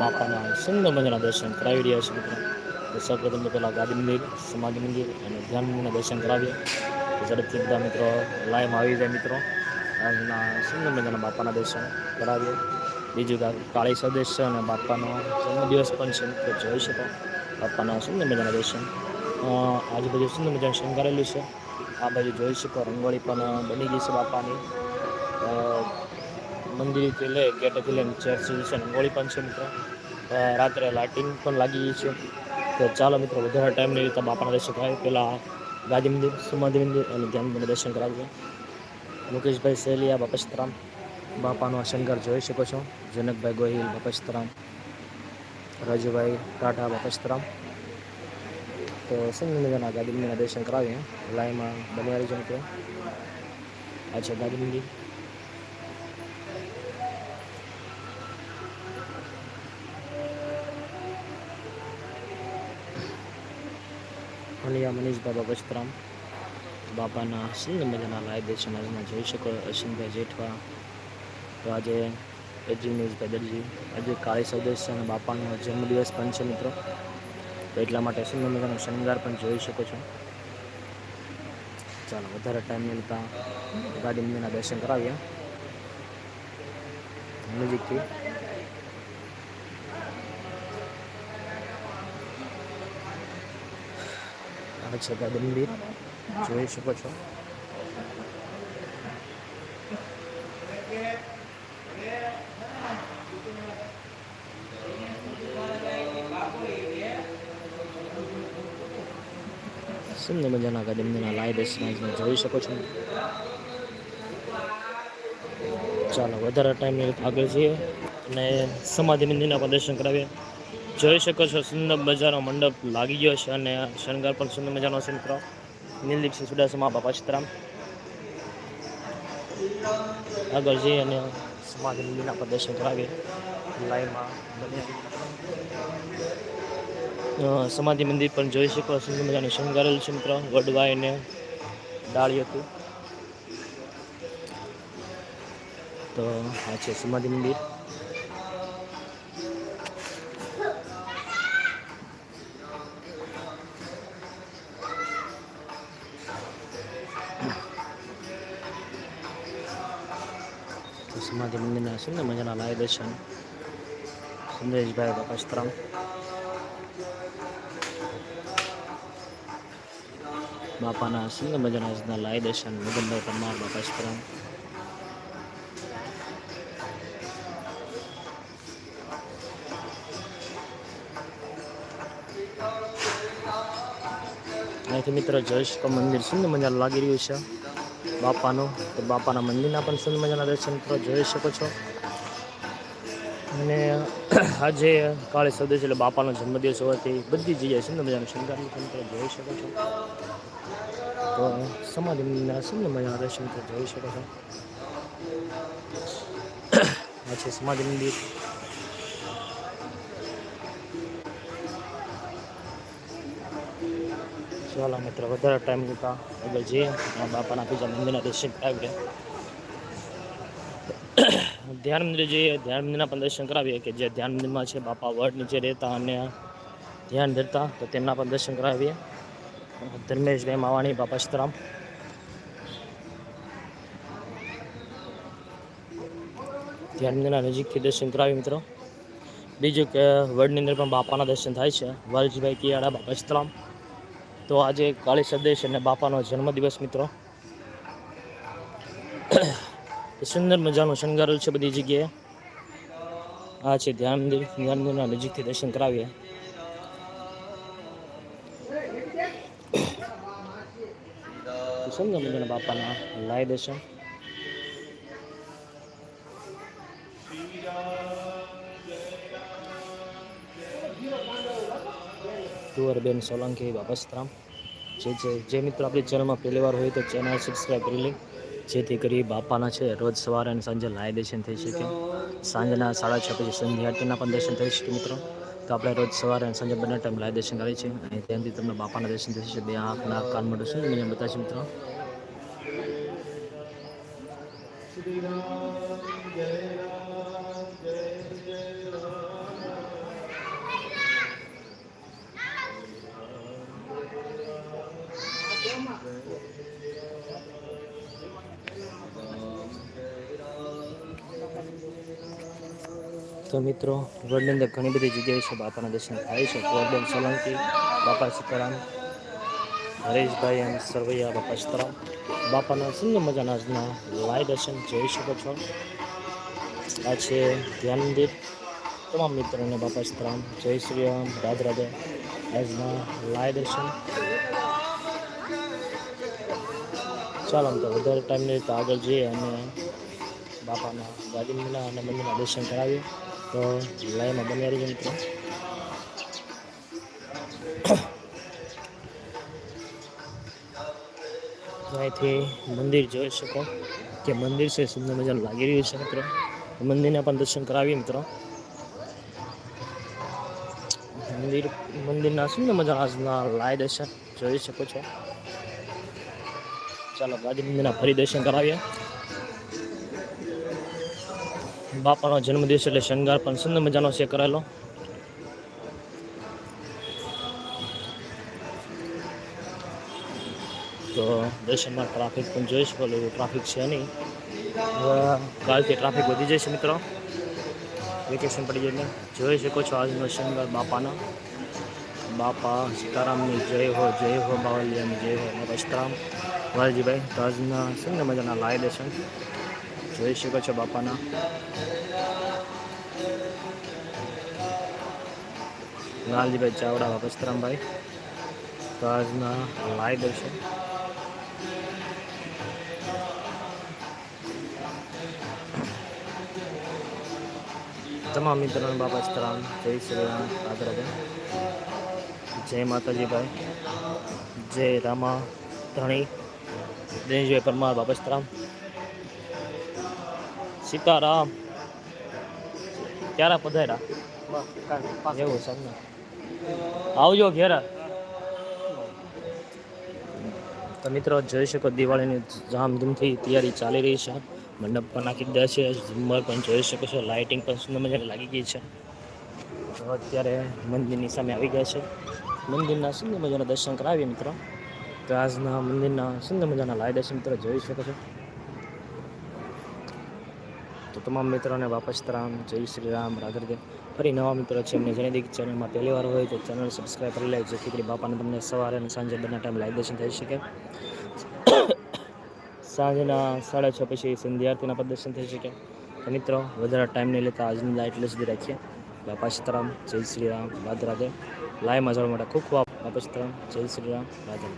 બાપાના સુંદર મજાના દર્શન કરાવી રહ્યા છે મિત્રો. તો સૌપ્રથમ તો પહેલાં ગાદી મંદિર, સમાધિ મંદિર અને ધ્યાન મંદિરના દર્શન કરાવીએ. ઝડપથી બધા મિત્રો લાઈવમાં આવી જાય મિત્રો. આજના સુંદર મજાના બાપાના દર્શન કરાવીએ. બીજું કાળી સદેશ છે અને બાપાનો જન્મદિવસ પણ છે મિત્રો, જોઈ શકો. બાપાના સુંદર મજાના દર્શન. આજુબાજુ સુંદર મજાનું શણગારેલું છે. આ બાજુ જોઈ શકો, રંગોળી પણ બની ગઈ છે બાપાની. મંદિરથી લે ગેટેથી લઈને ચર્ચ છે રંગોળી પણ છે મિત્રો. રાત્રે લાઇટિંગ પણ લાગી છે. તો ચાલો મિત્રો, વધારે ટાઈમ નહીં તમે આપણા દર્શન કરાવીએ પહેલાં ગાદી મંદિર, સમાધિ મંદિર અને ધ્યાન મને દર્શન કરાવજો. મુકેશભાઈ સેલિયા બાપસ્તરામ બાપાનો શંકર જોઈ શકો છો. જનકભાઈ ગોહિલ બાપસ્તરામ રાજુભાઈ ટાટા બાપસ્તરામ તો સુંદર ગાંધી મંદિરના દર્શન કરાવીએ. લાઈમાં બન્યા રહીજો મિત્રો. આ છે ગાદી મંદિર. અનિયા બાબા વસ્ત્રામ બાપાના સુંદર મજાના દર્શન આજના જોઈ શકો અશ્વિનભાઈ જેઠવા. તો આજે અજીનેશભાઈ દરજી આજે કાળી સૌદેશ અને બાપાનો જન્મદિવસ પણ છે મિત્રો. તો એટલા માટે સુંદર મજાનો શણગાર પણ જોઈ શકો છો. ચાલો, વધારે ટાઈમ મિલતા ગાડી દર્શન કરાવીએ. નજીકથી ગાડી મંદિર જોઈ શકો છો. સુંદર મજાના ગાડી લાઈવ દર્શન જોઈ શકો છો. ચાલો, વધારે ટાઈમ આગળ જઈએ અને સમાધિ મંદિરના પણ દર્શન કરાવીએ. જોઈ શકો છો, સુંદર મજાનો મંડપ લાગી ગયો છે અને શણગાર પણ સુંદર મજાનો છે મિત્રો. નીલદીપસિંહ સુડાસમા બાપા સીતરામ આગળ જઈ અને સમાધિ મંદિરના પ્રદર્શન દર્શન કરાવીએ લાઈવમાં સમાધિ મંદિર પણ જોઈ શકો, સુંદર મજાનું શણગારેલું છે મિત્રો વડવાઈને ડાળી હતું તો આ છે સમાધિ મંદિર. સમાધિ મંદિરના સુંદર મજાના લાય દર્શન. સુંદરેશભાઈ બાપાસ્તરામ બાપાના સુંદર મજાના આજના લાય દર્શન. મગનભાઈ પરમાર બાપાસ્તરામ અહીંથી મિત્રો જોઈ મંદિર સુંદર મજા લાગી રહ્યું છે. બાપાનું, તો બાપાના મંદિરના પણ સુંદર મજાના દર્શન કરો, જોઈ શકો છો. અને આજે કાળી સૌદેશ એટલે બાપાનો જન્મદિવસ હોવાથી બધી જગ્યાએ સુંદર મજાનું શણગારનું પણ મિત્રો જોઈ શકો છો. તો સમાધિ મંદિરના સુંદર મજાના દર્શન મિત્રો જોઈ શકો છો. આ છે સમાધિ મંદિર. ચાલો મિત્રો, વધારે ટાઈમ લીધા. આગળ જઈએ. બાપાના બીજા મંદિરના દર્શન કરાવીએ. ધ્યાન મંદિર જઈએ. ધ્યાન મંદિરના પણ દર્શન કરાવીએ કે જે ધ્યાન મંદિરમાં છે, બાપા વડ નીચે રહેતા અને ધ્યાન ધરતા, તો તેમના પણ દર્શન કરાવીએ. ધર્મેશભાઈ માવાણી, બાપા સીતરામ. ધ્યાન મંદિરના નજીકથી દર્શન કરાવી મિત્રો. બીજું કે વડની અંદર પણ બાપાના દર્શન થાય છે. વાલજીભાઈ કિયાડા, બાપા સીતારામ. તો આજે કાળી સદેશ અને બાપાનો જન્મદિવસ, મિત્રો. સુંદર મજાનું શણગારેલું છે બધી જગ્યાએ. આ છે ધ્યાન મંદિર ધ્યાન મંદિરના નજીકથી દર્શન કરાવીએ. સુંદર મજાના બાપાના લાય દર્શન. કુંવરબેન સોલંકી બાપસ્તરામ જે જે મિત્રો આપણી ચેનલમાં પહેલી વાર હોય તો ચેનલ સબસ્ક્રાઈબ કરી લે. જેથી કરી બાપાના છે રોજ સવારે અને સાંજે લાય દર્શન થઈ શકે. સાંજના સાડા છ પછી સંધ્યા આરતીના પણ દર્શન થઈ શકે મિત્રો. તો આપણે રોજ સવારે અને સાંજે બંને ટાઈમ લાય દર્શન કરીએ છીએ. અને ત્યાંથી તમને બાપાના દર્શન થઈ શકે. બે આંખ નાક કાન મોઢું શું મને બતાવશે મિત્રો. તો મિત્રો વર્લ્ડની અંદર ઘણી બધી જગ્યાએ છે બાપાના દર્શન થાય છે. ગોરબેન સોલંકી, બાપા સીતારામ, હરેશભાઈ એમ સરવૈયા, બાપા સીતારામ. બાપાના સુંદર મજાના આજના લાય દર્શન જોઈ શકો છો. આ છે ધ્યાન તમામ મિત્રોને બાપા સીતારામ, જય શ્રી રામ, રાધે રાધે આજના લાઈવ દર્શન. ચાલો તો વધારે ટાઈમ નહીં તો આગળ જઈએ અને બાપાના દાદીના અને મંદિરના દર્શન કરાવીએ. તો લાઈમાં આવી રહીએ મિત્રો. અહીંથી મંદિર જોઈ શકો કે મંદિર છે, સુંદર મજાનું લાગી રહ્યું છે મિત્રો. મંદિરના પણ દર્શન કરાવીએ મિત્રો. મંદિર, મંદિરના સુંદર મજાના લાય દર્શન જોઈ શકો છો. ચાલો ગાંધી મંદિરના ફરી દર્શન કરાવીએ. બાપાનો જન્મદિવસ એટલે શણગાર પણ સુંદર મજાનો છે કરેલો. તો દર્શનમાં ટ્રાફિક પણ જોઈશ બોલો એવું ટ્રાફિક છે નહીં. કાલથી ટ્રાફિક વધી જશે મિત્રો. વેકેશન પડી જઈને જોઈ શકો છો આજનો શણગાર બાપાનો. બાપા સીતારામની જય હો જય હો બાવલિયાની જય હો સીતારામ. વાલજીભાઈ તો આજના સુંદર મજાના લાઈ દર્શન જોઈ શકો છો બાપાના. લાલજીભાઈ ચાવડા વસ્ત્રામભાઈ. સીતારામભાઈ તો આજના લાય દર્શન તમામ મિત્રોને બાપા સ્ત્રામ. જય શ્રી રામ. રાધે જય માતાજી ભાઈ જય રામા ધણી. દિનેશભાઈ પરમાર બાપસ્તરામ સીતારામ ક્યારે પધાર્યા એવું છે આવજો ઘેરા તો મિત્રો જોઈ શકો દિવાળીની ધામધૂમથી તૈયારી ચાલી રહી છે. મંડપ પણ નાખી દીધા છે. ઝુમ્મર પણ જોઈ શકો છો. લાઇટિંગ પણ સુંદર મજાની લાગી ગઈ છે. તો અત્યારે મંદિરની સામે આવી ગયા છે. મંદિરના સુંદર મજાના દર્શન કરાવીએ મિત્રો. તો આજના મંદિરના સુંદર મજાના લાય દર્શન મિત્રો, જોઈ શકો છો. તો તમામ મિત્રોને વાપસ રામ જય શ્રી રામ રાધે રાધે ફરી નવા મિત્રો છે એમને જણાવી દઈએ ચેનલમાં પહેલી વાર હોય તો ચેનલ સબસ્ક્રાઈબ કરી લે જેથી કરી બાપાને તમને સવારે અને સાંજે બંને ટાઈમ લાઈવ દર્શન થઈ શકે. સાંજના સાડા છ પછી સંધ્યાર્થીના પણ પ્રદર્શન થઈ શકે. તો મિત્રો, વધારે ટાઈમ નહીં લેતા આજની લાઈટ એટલે રાખીએ. બાપા સીતારામ જય શ્રી રામ રાધે રાધે જવા માટે ખૂબ ખૂબ બાપા સીતારામ જય શ્રી રામ રાધે